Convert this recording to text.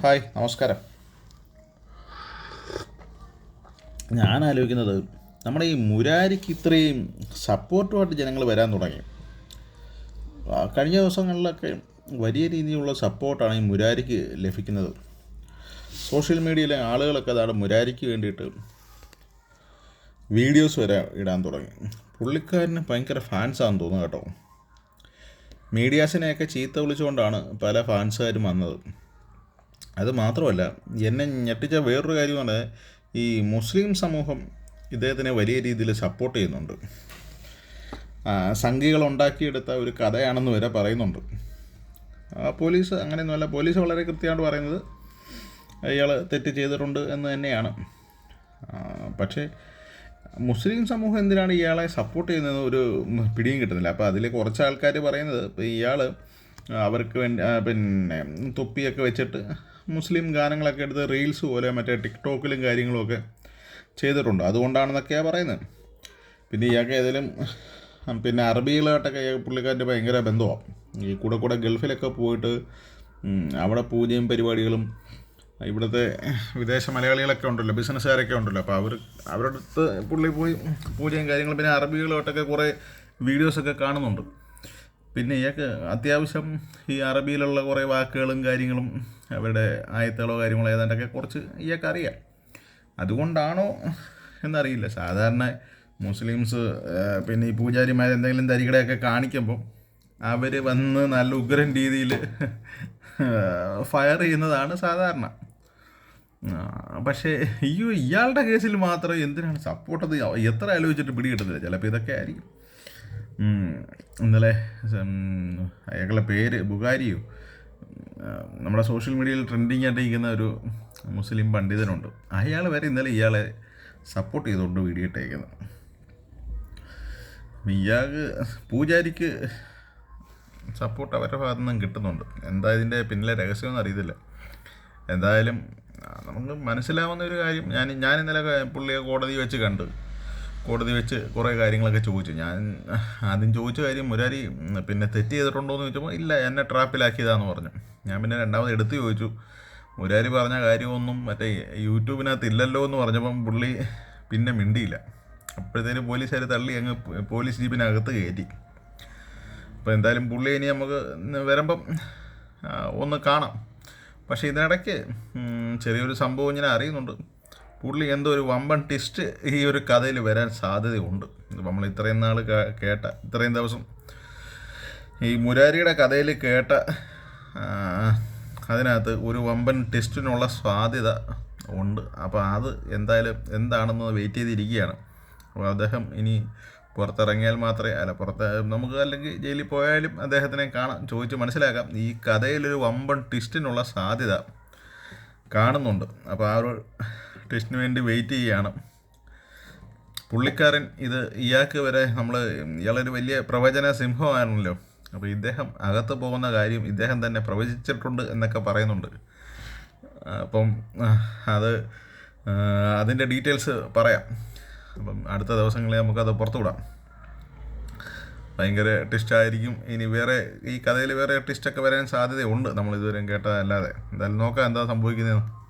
Hi നമസ്കാരം. ഞാൻ ആലോചിക്കുന്നത് നമ്മുടെ ഈ മുരാരിക്ക് ഇത്രയും സപ്പോർട്ടുമായിട്ട് ജനങ്ങൾ വരാൻ തുടങ്ങി. കഴിഞ്ഞ ദിവസങ്ങളിലൊക്കെ വലിയ രീതിയിലുള്ള സപ്പോർട്ടാണ് ഈ മുരാരിക്ക് ലഭിക്കുന്നത്. സോഷ്യൽ മീഡിയയിലെ ആളുകളൊക്കെ അതാണ് മുരാരിക്ക് വേണ്ടിയിട്ട് വീഡിയോസ് വരെ ഇടാൻ തുടങ്ങി. പുള്ളിക്കാരന് ഭയങ്കര ഫാൻസാണെന്ന് തോന്നുന്നു കേട്ടോ. മീഡിയാസിനെയൊക്കെ ചീത്ത വിളിച്ചുകൊണ്ടാണ് പല ഫാൻസുകാരും വന്നത്. അത് മാത്രമല്ല എന്നെ ഞെട്ടിച്ച വേറൊരു കാര്യമാണ് ഈ മുസ്ലിം സമൂഹം ഇദ്ദേഹത്തിനെ വലിയ രീതിയിൽ സപ്പോർട്ട് ചെയ്യുന്നുണ്ട്. സംഘികൾ ഉണ്ടാക്കിയെടുത്ത ഒരു കഥയാണെന്ന് വരെ പറയുന്നുണ്ട്. പോലീസ് അങ്ങനെയൊന്നുമല്ല പോലീസ് വളരെ കൃത്യമായിട്ട് പറയുന്നത് ഇയാൾ തെറ്റ് ചെയ്തിട്ടുണ്ട് എന്ന് തന്നെയാണ്. പക്ഷേ മുസ്ലിം സമൂഹം എന്തിനാണ് ഇയാളെ സപ്പോർട്ട് ചെയ്യുന്നത്? ഒരു പിടിയും കിട്ടുന്നില്ല. അപ്പോൾ അതിൽ കുറച്ച് ആൾക്കാർ പറയുന്നത് ഇപ്പോൾ ഇയാൾ അവർക്ക് വേണ്ടി പിന്നെ തൊപ്പിയൊക്കെ വെച്ചിട്ട് മുസ്ലിം ഗാനങ്ങളൊക്കെ എടുത്ത് റീൽസ് പോലെ മറ്റേ ടിക്ടോക്കിലും കാര്യങ്ങളുമൊക്കെ ചെയ്തിട്ടുണ്ട്. അതുകൊണ്ടാണെന്നൊക്കെയാണ് പറയുന്നത്. പിന്നെ ഇയാൾക്ക് ഏതെങ്കിലും പിന്നെ അറബികളായിട്ടൊക്കെ പുള്ളിക്കാരന്റെ ഭയങ്കര ബന്ധമാണ് ഈ കൂടെ കൂടെ ഗൾഫിലൊക്കെ പോയിട്ട് അവിടെ പൂജയും പരിപാടികളും ഇവിടുത്തെ വിദേശ മലയാളികളൊക്കെ ഉണ്ടല്ലോ ബിസിനസ്സുകാരൊക്കെ ഉണ്ടല്ലോ. അപ്പോൾ അവർ അവരുടെ അടുത്ത് പുള്ളി പോയി പൂജയും കാര്യങ്ങളും പിന്നെ അറബികളുമായിട്ടൊക്കെ കുറേ വീഡിയോസൊക്കെ കാണുന്നുണ്ട്. പിന്നെ ഇയാൾക്ക് അത്യാവശ്യം ഈ അറബിയിലുള്ള കുറേ വാക്കുകളും കാര്യങ്ങളും അവരുടെ ആയത്തുകളോ കാര്യങ്ങളോ ഏതാണ്ടൊക്കെ കുറച്ച് ഇയാൾക്ക് അറിയാം അതുകൊണ്ടാണോ എന്നറിയില്ല. സാധാരണ മുസ്ലിംസ് പിന്നെ ഈ പൂജാരിമാർ എന്തെങ്കിലും തരികടയൊക്കെ കാണിക്കുമ്പോൾ അവർ വന്ന് നല്ല ഉഗ്രൻ രീതിയിൽ ഫയർ ചെയ്യുന്നതാണ് സാധാരണ. പക്ഷേ അയ്യോ ഇയാളുടെ കേസിൽ മാത്രം എന്തിനാണ് സപ്പോർട്ട് എത്ര ആലോചിച്ചിട്ട് പിടികിട്ടുന്നില്ല. ചിലപ്പോൾ ഇതൊക്കെ ആയിരിക്കും. ഇന്നലെ അയാളുടെ പേര് ബുഗാരിയോ നമ്മുടെ സോഷ്യൽ മീഡിയയിൽ ട്രെൻഡിങ് ആയിട്ട് ഇരിക്കുന്ന ഒരു മുസ്ലിം പണ്ഡിതനുണ്ട്. അയാൾ വരെ ഇന്നലെ ഇയാളെ സപ്പോർട്ട് ചെയ്തുകൊണ്ട് വീഡിയോ ഇട്ടേക്കുന്നത് ഇയാൾക്ക് പൂജാരിക്ക് സപ്പോർട്ട് അവരുടെ ഭാഗത്തു നിന്നും കിട്ടുന്നുണ്ട്. എന്താ ഇതിന്റെ പിന്നിലെ രഹസ്യമൊന്നും അറിയത്തില്ല. എന്തായാലും നമുക്ക് മനസ്സിലാവുന്ന ഒരു കാര്യം ഞാൻ ഞാൻ ഇന്നലെ പുള്ളിയെ കോടതി വെച്ച് കണ്ട്. കോടതി വെച്ച് കുറേ കാര്യങ്ങളൊക്കെ ചോദിച്ചു. ഞാൻ ആദ്യം ചോദിച്ച കാര്യം മുരാരി പിന്നെ തെറ്റ് ചെയ്തിട്ടുണ്ടോ എന്ന് ചോദിച്ചപ്പോൾ ഇല്ല എന്നെ ട്രാപ്പിലാക്കിയതാന്ന് പറഞ്ഞു. ഞാൻ പിന്നെ രണ്ടാമത് എടുത്തു ചോദിച്ചു. മുരാരി പറഞ്ഞ കാര്യമൊന്നും മറ്റേ യൂട്യൂബിനകത്ത് ഇല്ലല്ലോ എന്ന് പറഞ്ഞപ്പം പുള്ളി പിന്നെ മിണ്ടിയില്ല. അപ്പോഴത്തേന് പോലീസുകാർ തള്ളി അങ്ങ് പോലീസ് ജീപ്പിനകത്ത് കയറ്റി. അപ്പോൾ എന്തായാലും പുള്ളി ഇനി നമുക്ക് വരുമ്പം ഒന്ന് കാണാം. പക്ഷേ ഇതിനിടയ്ക്ക് ചെറിയൊരു സംഭവം ഞാൻ അറിയുന്നുണ്ട്. പുള്ളി എന്തോ ഒരു വമ്പൻ ട്വിസ്റ്റ് ഈ ഒരു കഥയിൽ വരാൻ സാധ്യതയുണ്ട്. നമ്മൾ ഇത്രയും നാൾ കേട്ട ഇത്രയും ദിവസം ഈ മുരാരിയുടെ കഥയിൽ കേട്ട അതിനകത്ത് ഒരു വമ്പൻ ടെസ്റ്റിനുള്ള സാധ്യത ഉണ്ട്. അപ്പോൾ അത് എന്തായാലും എന്താണെന്ന് വെയിറ്റ് ചെയ്തിരിക്കുകയാണ്. അപ്പോൾ അദ്ദേഹം ഇനി പുറത്തിറങ്ങിയാൽ മാത്രമേ അല്ല പുറത്ത് നമുക്ക് അല്ലെങ്കിൽ ജയിലിൽ പോയാലും അദ്ദേഹത്തിനെ കാണാം ചോദിച്ച് മനസ്സിലാക്കാം. ഈ കഥയിലൊരു വമ്പൻ ട്വിസ്റ്റിനുള്ള സാധ്യത കാണുന്നുണ്ട്. അപ്പോൾ ആ ഒരു ട്വിസ്റ്റിന് വേണ്ടി വെയിറ്റ് ചെയ്യുകയാണ് പുള്ളിക്കാരൻ ഇത് ഇയാൾക്ക് വരെ നമ്മൾ ഇയാളൊരു വലിയ പ്രവചന സിംഹമാണല്ലോ. അപ്പോൾ ഇദ്ദേഹം അകത്ത് പോകുന്ന കാര്യം ഇദ്ദേഹം തന്നെ പ്രവചിച്ചിട്ടുണ്ട് എന്നൊക്കെ പറയുന്നുണ്ട്. അപ്പം അത് അതിന്റെ ഡീറ്റെയിൽസ് പറയാം. അപ്പം അടുത്ത ദിവസങ്ങളിൽ നമുക്കത് പുറത്തുവിടാം. ഭയങ്കര ടിസ്റ്റായിരിക്കും ഇനി വേറെ ഈ കഥയിൽ വേറെ ടിസ്റ്റൊക്കെ വരാൻ സാധ്യതയുണ്ട്. നമ്മൾ ഇതുവരെയും കേട്ടതല്ലാതെ. എന്തായാലും നോക്കാം എന്താ സംഭവിക്കുന്നതെന്ന്.